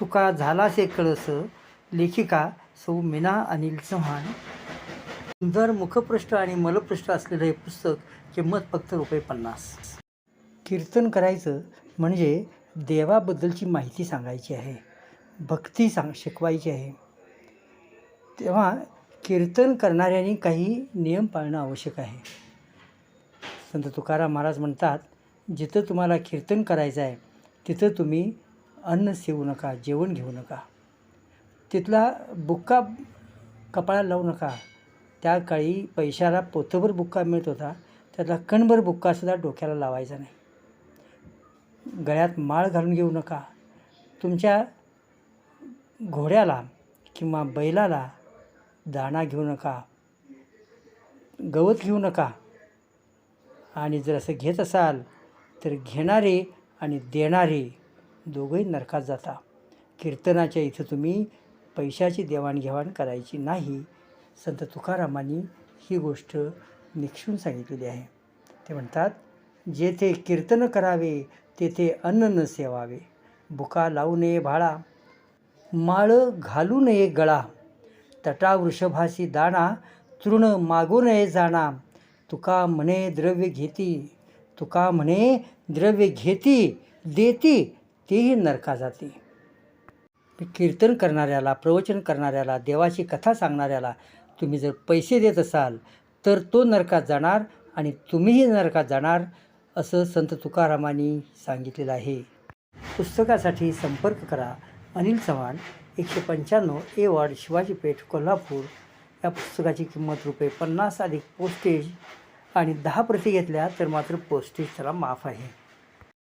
तुका झालासे कळस लेखिका सौ मीना अनिल चव्हाण. सुंदर मुखपृष्ठ आणि मलपृष्ठ असलेलं हे पुस्तक किंमत फक्त रुपये पन्नास. कीर्तन करायचं म्हणजे देवाबद्दलची माहिती सांगायची आहे भक्ती सांग शिकवायची आहे. तेव्हा कीर्तन करणाऱ्यांनी काही नियम पाळणं आवश्यक आहे. संत तुकाराम महाराज म्हणतात जिथं तुम्हाला कीर्तन करायचं आहे तिथं तुम्ही अन्न सेवू नका जेवण घेऊ नका. तिथला बुक्का कपाळाला लावू नका. त्या काळी पैशाला पोतभर बुक्का मिळत होता. त्यातला कणभर बुक्कासुद्धा डोक्याला लावायचा नाही. गळ्यात माळ घालून घेऊ नका. तुमच्या घोड्याला किंवा बैलाला दाणा घेऊ नका. गवत घेऊ नका. आणि जर असं घेत असाल तर घेणारे आणि देणारे दोघंही नरकात जाता. कीर्तनाच्या इथं तुम्ही पैशाची देवाणघेवाण करायची नाही. संत तुकारामांनी ही गोष्ट निक्षून सांगितलेली आहे. ते म्हणतात जेथे कीर्तन करावे तेथे अन्न न सेवावे. बुका लावू नये भाळा माळ घालू नये गळा. तटा वृषभासी दाणा तृण मागू नये जाणा. तुका म्हणे द्रव्य घेती. तुका म्हणे द्रव्य घेती देती तेही नरका जाते कीर्तन करणाऱ्याला प्रवचन करणाऱ्याला देवाची कथा सांगणाऱ्याला तुम्ही जर पैसे देत असाल तर तो नरकात जाणार आणि तुम्हीही नरकात जाणार असं संत तुकारामांनी सांगितलेलं आहे. पुस्तकासाठी संपर्क करा. अनिल चव्हाण एकशे पंच्याण्णव ए वॉर्ड शिवाजी पेठ कोल्हापूर. या पुस्तकाची किंमत रुपये पन्नास अधिक पोस्टेज आणि दहा प्रती घेतल्या तर मात्र पोस्टेज त्याला माफ आहे.